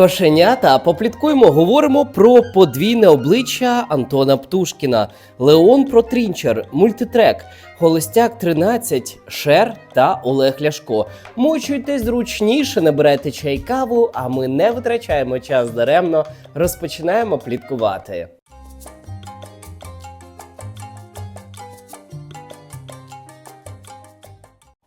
Кошенята, попліткуємо, говоримо про подвійне обличчя Антона Птушкіна, Леон Протрінчер, мультитрек, Холостяк 13, Шер та Олег Ляшко. Мочуйтесь зручніше, набирайте чай каву, а ми не витрачаємо час даремно. Розпочинаємо пліткувати.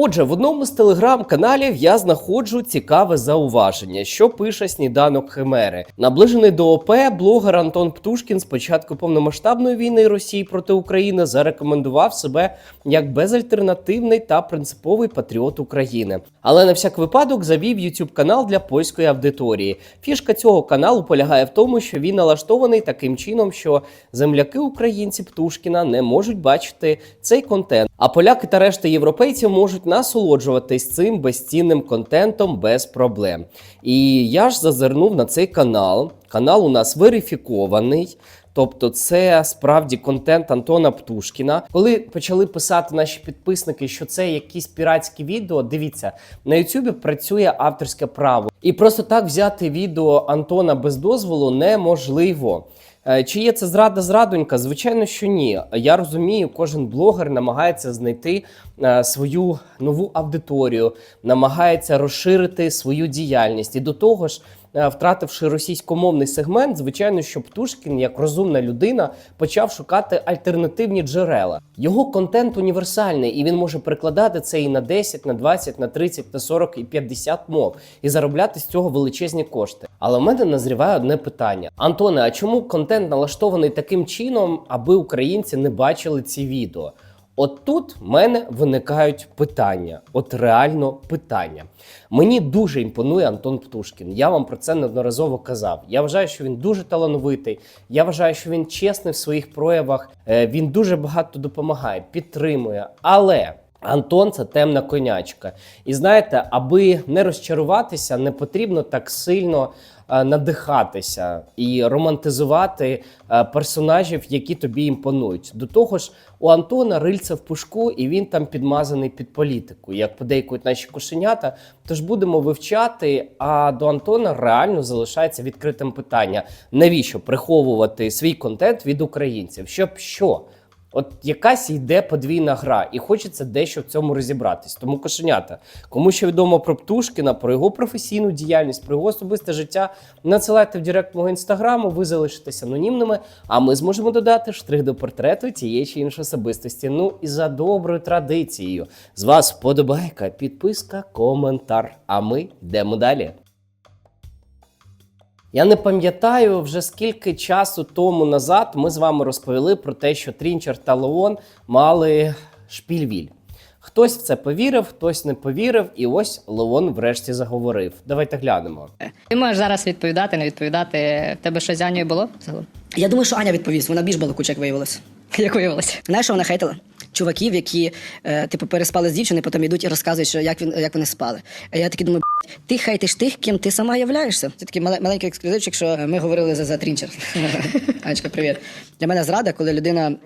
Отже, в одному з телеграм-каналів я знаходжу цікаве зауваження, що пише сніданок Химери. Наближений до ОП блогер Антон Птушкін з початку повномасштабної війни Росії проти України зарекомендував себе як безальтернативний та принциповий патріот України. Але на всяк випадок завів YouTube канал для польської аудиторії. Фішка цього каналу полягає в тому, що він налаштований таким чином, що земляки українці Птушкіна не можуть бачити цей контент, а поляки та решта європейців можуть насолоджуватись цим безцінним контентом без проблем. І я ж зазирнув на цей канал. Канал у нас верифікований. Тобто, це справді контент Антона Птушкіна. Коли почали писати наші підписники, що це якісь піратські відео, дивіться, на Ютубі працює авторське право, і просто так взяти відео Антона без дозволу неможливо. Е, Чи є це зрада зрадонька? Звичайно, що ні. Я розумію, кожен блогер намагається знайти е, свою нову аудиторію, намагається розширити свою діяльність. І до того ж, втративши російськомовний сегмент, звичайно, що Птушкін, як розумна людина, почав шукати альтернативні джерела. Його контент універсальний, і він може перекладати це і на 10, на 20, на 30, на 40 і 50 мов і заробляти з цього величезні кошти. Але в мене назріває одне питання: Антоне, а чому контент налаштований таким чином, аби українці не бачили ці відео? От тут в мене виникають питання, от реально питання. Мені дуже імпонує Антон Птушкін. Я вам про це неодноразово казав. Я вважаю, що він дуже талановитий. Я вважаю, що він чесний в своїх проявах. Е, Він дуже багато допомагає, підтримує. Але Антон це темна конячка. І знаєте, аби не розчаруватися, не потрібно так сильно надихатися і романтизувати е, персонажів, які тобі імпонують. До того ж, у Антона рильце в пушку, і він там підмазаний під політику, як подейкують наші кошенята. Тож будемо вивчати. А до Антона реально залишається відкритим питання: навіщо приховувати свій контент від українців? Щоб що? От якась йде подвійна гра, і хочеться дещо в цьому розібратись. Тому кошенята, кому що відомо про Птушкіна, про його професійну діяльність, про його особисте життя, надсилайте в директ мого інстаграму, ви залишитесь анонімними. А ми зможемо додати штрих до портрету тієї чи іншої особистості. Ну і за доброю традицією. З вас вподобайка, підписка, коментар. А ми йдемо далі. Я не пам'ятаю вже скільки часу тому назад ми з вами розповіли про те, що Трінчер та Леон мали шпільвіль. Хтось в це повірив, хтось не повірив, і ось Леон врешті заговорив. Давайте глянемо. Ти можеш зараз відповідати, не відповідати. В тебе що з Анею було загалом? Я думаю, що Аня відповість, вона більш балакуча, як виявилось. Як виявилося? Знаєш, що вона хейтила? Чуваків, які е, типу переспали з дівчиною, потім йдуть і розказують, що як він як вони спали. А я такий думаю, «Б***ь, ти хейтиш тих, ким ти сама являєшся. Це такий мале- маленький ексклюзивчик, що ми говорили за, за трінчер. Анечка, привіт. Для мене зрада, коли людина.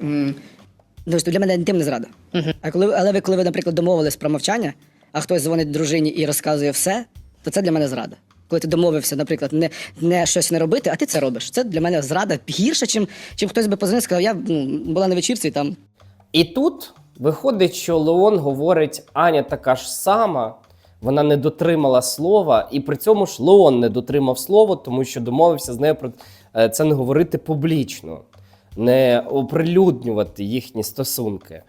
Ну, для мене інтимна зрада. А коли, але ви, коли ви, наприклад, домовились про мовчання, а хтось дзвонить дружині і розказує все, то це для мене зрада. Коли ти домовився, наприклад, не, не щось не робити, а ти це робиш. Це для мене зрада гірше, чим, чим хтось би позвонив і сказав, я ну, була на вечірці там І тут виходить, що Леон говорить: Аня така ж сама, вона не дотримала слова, і при цьому ж Леон не дотримав слова, тому що домовився з нею про е, це не говорити публічно, не оприлюднювати їхні стосунки.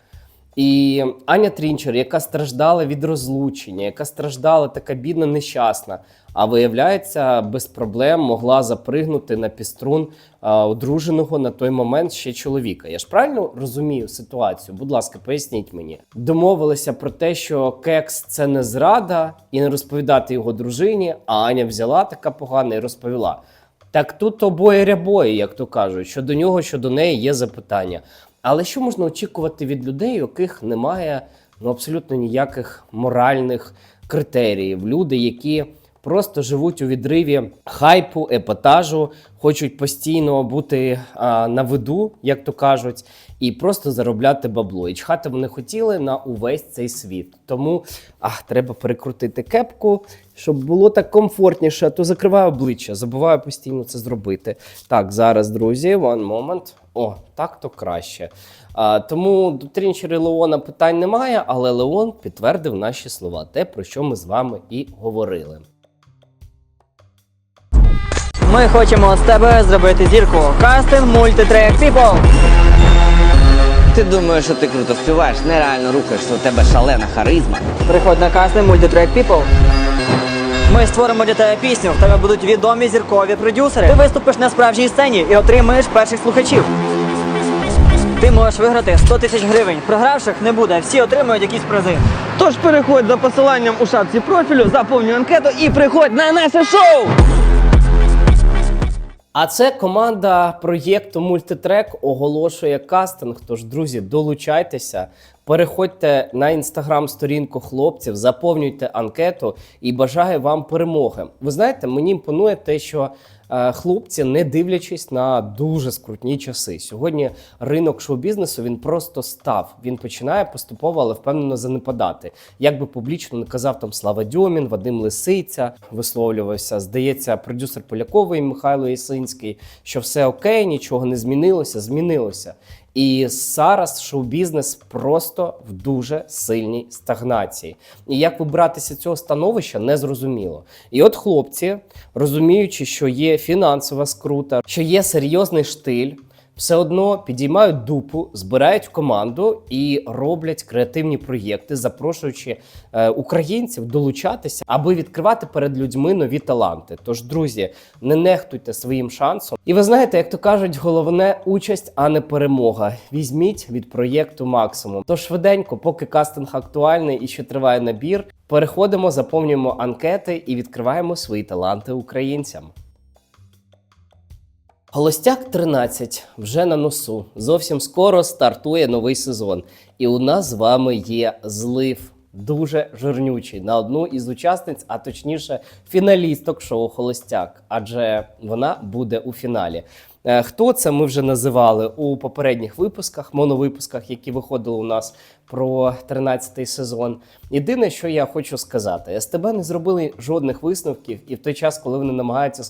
І Аня Трінчер, яка страждала від розлучення, яка страждала така бідна, нещасна, а виявляється, без проблем могла запригнути на піструн а, одруженого на той момент ще чоловіка. Я ж правильно розумію ситуацію? Будь ласка, поясніть мені. Домовилися про те, що кекс це не зрада, і не розповідати його дружині. А Аня взяла така погана і розповіла. Так тут обоє рябої, як то кажуть, що до нього, що до неї є запитання. Але що можна очікувати від людей, яких немає ну, абсолютно ніяких моральних критеріїв? Люди, які просто живуть у відриві хайпу, епатажу, хочуть постійно бути а, на виду, як то кажуть, і просто заробляти бабло. І чхати вони хотіли на увесь цей світ. Тому ах, треба перекрутити кепку щоб було так комфортніше, а то закриваю обличчя, забуваю постійно це зробити. Так, зараз, друзі, one moment. О, так то краще. А, тому до трінчери Леона питань немає, але Леон підтвердив наші слова, те, про що ми з вами і говорили. Ми хочемо з тебе зробити зірку. Кастинг мультитрек People. Ти думаєш, що ти круто співаєш, нереально рухаєш, що у тебе шалена харизма. Приходь на кастинг мультитрек People. Ми створимо для тебе пісню. В тебе будуть відомі зіркові продюсери. Ти виступиш на справжній сцені і отримаєш перших слухачів. Ти можеш виграти 100 тисяч гривень. Програвших не буде, всі отримують якісь призи. Тож переходь за посиланням у шапці профілю, заповнюй анкету і приходь на наше шоу! А це команда проєкту Мультитрек оголошує кастинг. Тож, друзі, долучайтеся, переходьте на інстаграм-сторінку хлопців, заповнюйте анкету і бажаю вам перемоги. Ви знаєте, мені імпонує те, що хлопці, не дивлячись на дуже скрутні часи. Сьогодні ринок шоу-бізнесу він просто став. Він починає поступово, але впевнено занепадати. Як би публічно не казав там Слава Дьомін, Вадим Лисиця висловлювався. Здається, продюсер Поляковий Михайло Єсинський, що все окей, нічого не змінилося, змінилося. І зараз шоу-бізнес просто в дуже сильній стагнації. І як вибратися з цього становища, не зрозуміло. І от хлопці, розуміючи, що є фінансова скрута, що є серйозний штиль. Все одно підіймають дупу, збирають команду і роблять креативні проєкти, запрошуючи е, українців долучатися, аби відкривати перед людьми нові таланти. Тож, друзі, не нехтуйте своїм шансом. І ви знаєте, як то кажуть, головне участь, а не перемога. Візьміть від проєкту максимум. Тож швиденько, поки кастинг актуальний і ще триває набір, переходимо, заповнюємо анкети і відкриваємо свої таланти українцям. Холостяк 13 вже на носу. Зовсім скоро стартує новий сезон. І у нас з вами є злив. Дуже жирнючий на одну із учасниць, а точніше, фіналісток шоу Холостяк, адже вона буде у фіналі. Е, Хто це ми вже називали у попередніх випусках, моновипусках, які виходили у нас про 13-й сезон. Єдине, що я хочу сказати, СТБ не зробили жодних висновків, і в той час, коли вони намагаються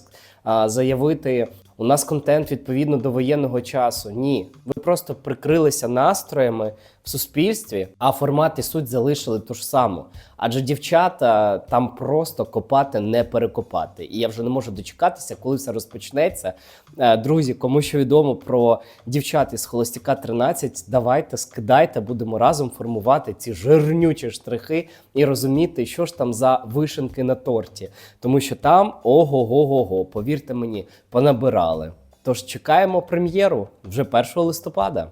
заявити, у нас контент відповідно до воєнного часу. Ні, ви просто прикрилися настроями в суспільстві, а формат і суть залишили ту ж саму. Адже дівчата там просто копати не перекопати. І я вже не можу дочекатися, коли все розпочнеться. Е, Друзі, кому що відомо про дівчат із холостяка 13, давайте скидайте, будемо разом формувати ці жирнючі штрихи і розуміти, що ж там за вишенки на торті. Тому що там ого-го-го-го, повірте мені, понабирали. Тож чекаємо прем'єру вже 1 листопада.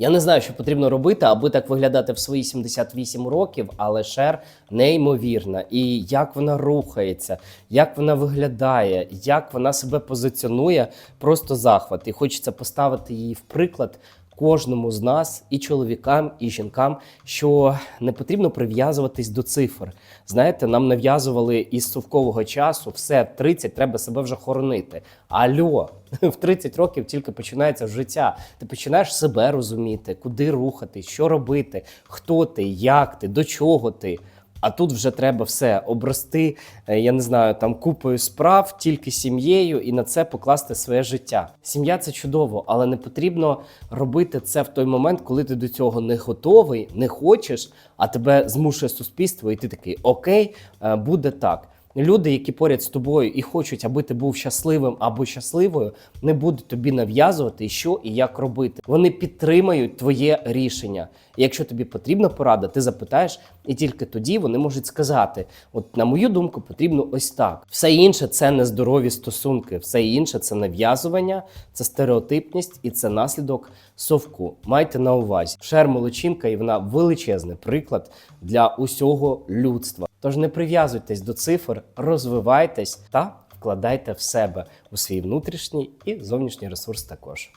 Я не знаю, що потрібно робити, аби так виглядати в свої 78 років, але Шер неймовірна. І як вона рухається, як вона виглядає, як вона себе позиціонує, просто захват. І хочеться поставити її в приклад кожному з нас, і чоловікам, і жінкам, що не потрібно прив'язуватись до цифр. Знаєте, нам нав'язували із совкового часу все 30, треба себе вже хоронити. Альо, в 30 років тільки починається життя. Ти починаєш себе розуміти, куди рухати, що робити, хто ти, як ти, до чого ти. А тут вже треба все обрости, е, я не знаю, там купою справ, тільки сім'єю, і на це покласти своє життя. Сім'я це чудово, але не потрібно робити це в той момент, коли ти до цього не готовий, не хочеш, а тебе змушує суспільство, і ти такий окей, е, буде так. Люди, які поряд з тобою і хочуть, аби ти був щасливим або щасливою, не будуть тобі нав'язувати, що і як робити. Вони підтримають твоє рішення. І якщо тобі потрібна порада, ти запитаєш, і тільки тоді вони можуть сказати: от на мою думку, потрібно ось так. Все інше це нездорові стосунки, все інше це нав'язування, це стереотипність і це наслідок совку. Майте на увазі. Шер Молочинка, і вона величезний приклад для усього людства. Тож не прив'язуйтесь до цифр, розвивайтесь та вкладайте в себе у свій внутрішній і зовнішній ресурс також.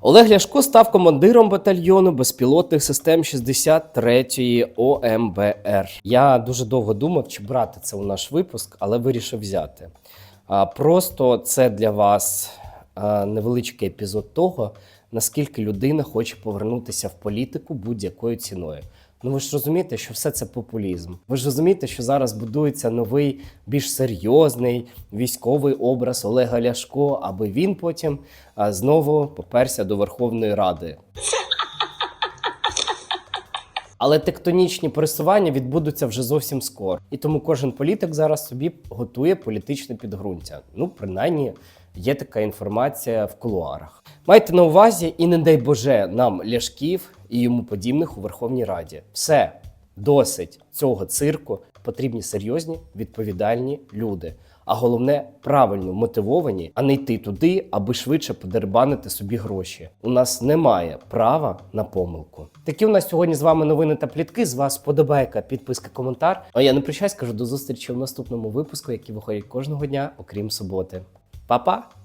Олег Ляшко став командиром батальйону безпілотних систем 63-ї ОМБР. Я дуже довго думав, чи брати це у наш випуск, але вирішив взяти. Просто це для вас невеличкий епізод того, наскільки людина хоче повернутися в політику будь-якою ціною. Ну ви ж розумієте, що все це популізм. Ви ж розумієте, що зараз будується новий, більш серйозний військовий образ Олега Ляшко, аби він потім а, знову поперся до Верховної Ради. Але тектонічні пересування відбудуться вже зовсім скоро. І тому кожен політик зараз собі готує політичне підґрунтя. Ну, принаймні, є така інформація в кулуарах. Майте на увазі, і не дай Боже нам ляшків і йому подібних у Верховній Раді. Все досить цього цирку. Потрібні серйозні відповідальні люди. А головне правильно мотивовані, а не йти туди, аби швидше подербанити собі гроші. У нас немає права на помилку. Такі у нас сьогодні з вами новини та плітки. З вас подобайка, підписка, коментар. А я не прощаюсь, кажу до зустрічі в наступному випуску, який виходить кожного дня, окрім суботи. Па-па!